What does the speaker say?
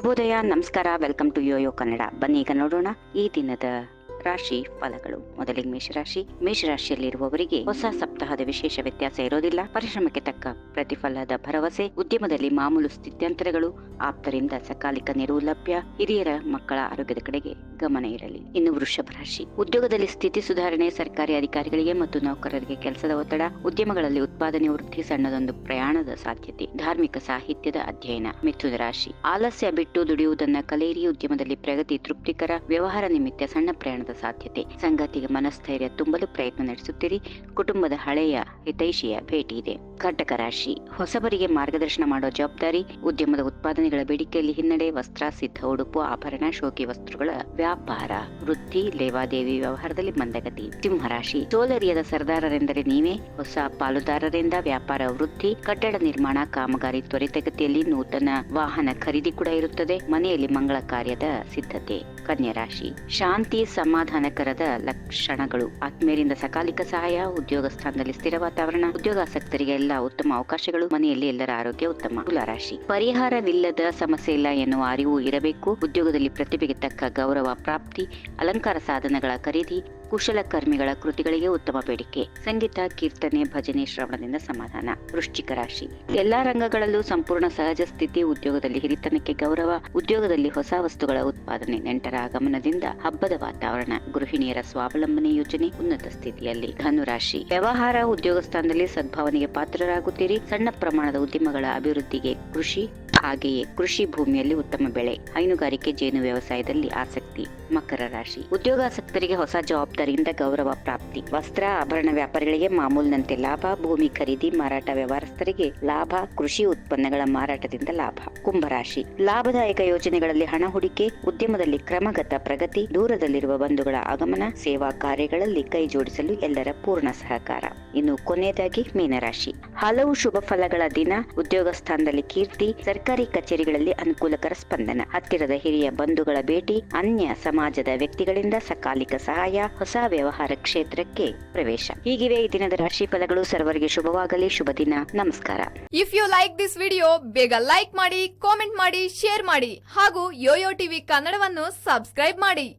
ಶುಭೋದಯ, ನಮಸ್ಕಾರ welcome to Yoyo Kannada ಬನ್ನಿ ಈಗ ನೋಡೋಣ ಈ ದಿನದ ರಾಶಿ ಫಲಗಳು. ಮೊದಲಿಗೆ ಮೇಷರಾಶಿ. ಮೇಷರಾಶಿಯಲ್ಲಿರುವವರಿಗೆ ಹೊಸ ಸಪ್ತಾಹದ ವಿಶೇಷ ವ್ಯತ್ಯಾಸ ಇರೋದಿಲ್ಲ. ಪರಿಶ್ರಮಕ್ಕೆ ತಕ್ಕ ಪ್ರತಿಫಲದ ಭರವಸೆ, ಉದ್ಯಮದಲ್ಲಿ ಮಾಮೂಲು ಸ್ಥಿತ್ಯಂತರಗಳು, ಆಪ್ತರಿಂದ ಸಕಾಲಿಕ ನೆರವು ಲಭ್ಯ, ಹಿರಿಯರ ಮಕ್ಕಳ ಆರೋಗ್ಯದ ಕಡೆಗೆ ಗಮನ ಇರಲಿ. ಇನ್ನು ವೃಷಭ ರಾಶಿ. ಉದ್ಯೋಗದಲ್ಲಿ ಸ್ಥಿತಿ ಸುಧಾರಣೆ, ಸರ್ಕಾರಿ ಅಧಿಕಾರಿಗಳಿಗೆ ಮತ್ತು ನೌಕರರಿಗೆ ಕೆಲಸದ ಒತ್ತಡ, ಉದ್ಯಮಗಳಲ್ಲಿ ಉತ್ಪಾದನೆ ವೃದ್ಧಿ ಸಣ್ಣದೊಂದು ಪ್ರಯಾಣದ ಸಾಧ್ಯತೆ. ಧಾರ್ಮಿಕ ಸಾಹಿತ್ಯದ ಅಧ್ಯಯನ. ಮಿಥುನ ರಾಶಿ. ಆಲಸ್ಯ ಬಿಟ್ಟು ದುಡಿಯುವುದನ್ನ ಕಲೇರಿ ಉದ್ಯಮದಲ್ಲಿ ಪ್ರಗತಿ ತೃಪ್ತಿಕರ ವ್ಯವಹಾರ ನಿಮಿತ್ತ ಸಣ್ಣ ಪ್ರಯಾಣದ ಸಾಧ್ಯತೆ. ಸಂಗಾತಿಗೆ ಮನಸ್ಥೈರ್ಯ ತುಂಬಲು ಪ್ರಯತ್ನ ನಡೆಸುತ್ತೀರಿ. ಕುಟುಂಬದ ಹಳೆಯ ಹಿತೈಷಿಯ ಭೇಟಿ ಇದೆ. ಕಟಕ ರಾಶಿ. ಹೊಸಬರಿಗೆ ಮಾರ್ಗದರ್ಶನ ಮಾಡುವ ಜವಾಬ್ದಾರಿ. ಉದ್ಯಮದ ಉತ್ಪಾದನೆಗಳ ಬೇಡಿಕೆಯಲ್ಲಿ ಹಿನ್ನಡೆ, ವಸ್ತ್ರ, ಸಿದ್ಧ, ಉಡುಪು, ಆಭರಣ, ಶೋಕಿ ವಸ್ತುಗಳ ವ್ಯಾಪಾರ, ವೃತ್ತಿ, ಲೇವಾದೇವಿ ವ್ಯವಹಾರದಲ್ಲಿ ಮಂದಗತಿ. ಸಿಂಹರಾಶಿ ಸೋಲರಿಯದ ಸರ್ದಾರರೆಂದರೆ ನೀವೇ. ಹೊಸ ಪಾಲುದಾರರಿಂದ ವ್ಯಾಪಾರ ವೃದ್ಧಿ ಕಟ್ಟಡ ನಿರ್ಮಾಣ, ಕಾಮಗಾರಿ ತ್ವರಿತಗತಿಯಲ್ಲಿ ನೂತನ ವಾಹನ ಖರೀದಿ ಕೂಡ ಇರುತ್ತದೆ. ಮನೆಯಲ್ಲಿ ಮಂಗಳ ಕಾರ್ಯದ ಸಿದ್ಧತೆ. ಕನ್ಯರಾಶಿ ಶಾಂತಿ ಸಮಾಧಾನಕರದ ಲಕ್ಷಣಗಳು. ಆತ್ಮೀಯರಿಂದ ಸಕಾಲಿಕ ಸಹಾಯ, ಉದ್ಯೋಗ ಸ್ಥಾನದಲ್ಲಿ ಸ್ಥಿರ ವಾತಾವರಣ, ಉದ್ಯೋಗಾಸಕ್ತರಿಗೆ ಎಲ್ಲ ಉತ್ತಮ ಅವಕಾಶಗಳು, ಮನೆಯಲ್ಲಿ ಎಲ್ಲರ ಆರೋಗ್ಯ ಉತ್ತಮ. ತುಲಾರಾಶಿ ಪರಿಹಾರವಿಲ್ಲದ ಸಮಸ್ಯೆ ಇಲ್ಲ ಎನ್ನುವ ಅರಿವು ಇರಬೇಕು. ಉದ್ಯೋಗದಲ್ಲಿ ಪ್ರತಿಭೆಗೆ ತಕ್ಕ ಗೌರವ ಪ್ರಾಪ್ತಿ, ಅಲಂಕಾರ ಸಾಧನಗಳ ಖರೀದಿ ಕುಶಲಕರ್ಮಿಗಳ ಕೃತಿಗಳಿಗೆ ಉತ್ತಮ ಬೇಡಿಕೆ. ಸಂಗೀತ, ಕೀರ್ತನೆ, ಭಜನೆ ಶ್ರವಣದಿಂದ ಸಮಾಧಾನ. ವೃಶ್ಚಿಕ ರಾಶಿ. ಎಲ್ಲಾ ರಂಗಗಳಲ್ಲೂ ಸಂಪೂರ್ಣ ಸಹಜ ಸ್ಥಿತಿ ಉದ್ಯೋಗದಲ್ಲಿ ಹಿರಿತನಕ್ಕೆ ಗೌರವ, ಉದ್ಯೋಗದಲ್ಲಿ ಹೊಸ ವಸ್ತುಗಳ ಉತ್ಪಾದನೆ ನೆಂಟರ ಆಗಮನದಿಂದ ಹಬ್ಬದ ವಾತಾವರಣ. ಗೃಹಿಣಿಯರ ಸ್ವಾವಲಂಬನೆ ಯೋಜನೆ ಉನ್ನತ ಸ್ಥಿತಿಯಲ್ಲಿ. ಧನುರಾಶಿ. ವ್ಯವಹಾರ ಉದ್ಯೋಗ ಸ್ಥಾನದಲ್ಲಿ ಸದ್ಭಾವನೆಗೆ ಪಾತ್ರರಾಗುತ್ತೀರಿ. ಸಣ್ಣ ಪ್ರಮಾಣದ ಉದ್ಯಮಗಳ ಅಭಿವೃದ್ಧಿಗೆ ಕೃಷಿ ಹಾಗೆಯೇ ಕೃಷಿ ಭೂಮಿಯಲ್ಲಿ ಉತ್ತಮ ಬೆಳೆ, ಹೈನುಗಾರಿಕೆ, ಜೇನು ವ್ಯವಸಾಯದಲ್ಲಿ ಆಸಕ್ತಿ, ಮಕರ ರಾಶಿ. ಉದ್ಯೋಗಾಸಕ್ತರಿಗೆ ಹೊಸ ಜವಾಬ್ದಾರಿಯಿಂದ ಗೌರವ ಪ್ರಾಪ್ತಿ. ವಸ್ತ್ರ, ಆಭರಣ ವ್ಯಾಪಾರಿಗಳಿಗೆ ಮಾಮೂಲಿನಂತೆ ಲಾಭ, ಭೂಮಿ ಖರೀದಿ, ಮಾರಾಟ ವ್ಯವಹಾರಸ್ಥರಿಗೆ ಲಾಭ, ಕೃಷಿ ಉತ್ಪನ್ನಗಳ ಮಾರಾಟದಿಂದ ಲಾಭ. ಕುಂಭರಾಶಿ. ಲಾಭದಾಯಕ ಯೋಜನೆಗಳಲ್ಲಿ ಹಣ ಹೂಡಿಕೆ, ಉದ್ಯಮದಲ್ಲಿ ಕ್ರಮಗತ ಪ್ರಗತಿ, ದೂರದಲ್ಲಿರುವ ಬಂಧುಗಳ ಆಗಮನ, ಸೇವಾ ಕಾರ್ಯಗಳಲ್ಲಿ ಕೈ ಜೋಡಿಸಲು ಎಲ್ಲರ ಪೂರ್ಣ ಸಹಕಾರ. ಇನ್ನು ಕೊನೆಯದಾಗಿ ಮೀನರಾಶಿ. ಹಲವು ಶುಭ ಫಲಗಳ ದಿನ. ಉದ್ಯೋಗ ಸ್ಥಾನದಲ್ಲಿ ಕೀರ್ತಿ, ಸರ್ಕಾರಿ ಕಚೇರಿಗಳಲ್ಲಿ ಅನುಕೂಲಕರ ಸ್ಪಂದನ. ಹತ್ತಿರದ ಹಿರಿಯ ಬಂಧುಗಳ ಭೇಟಿ, ಅನ್ಯ ಸಮಾಜದ ವ್ಯಕ್ತಿಗಳಿಂದ ಸಕಾಲಿಕ ಸಹಾಯ, ಹೊಸ ವ್ಯವಹಾರ ಕ್ಷೇತ್ರಕ್ಕೆ ಪ್ರವೇಶ. ಹೀಗಿವೆ ಈ ದಿನದ ರಾಶಿ ಫಲಗಳು ಸರ್ವರಿಗೆ ಶುಭವಾಗಲಿ, ಶುಭ ದಿನ. ನಮಸ್ಕಾರ. If you like this video ಬೇಗ ಲೈಕ್ ಮಾಡಿ ಕಾಮೆಂಟ್ ಮಾಡಿ ಶೇರ್ ಮಾಡಿ ಹಾಗೂ ಯೋಯೋ ಟಿವಿ ಕನ್ನಡವನ್ನು ಸಬ್ಸ್ಕ್ರೈಬ್ ಮಾಡಿ.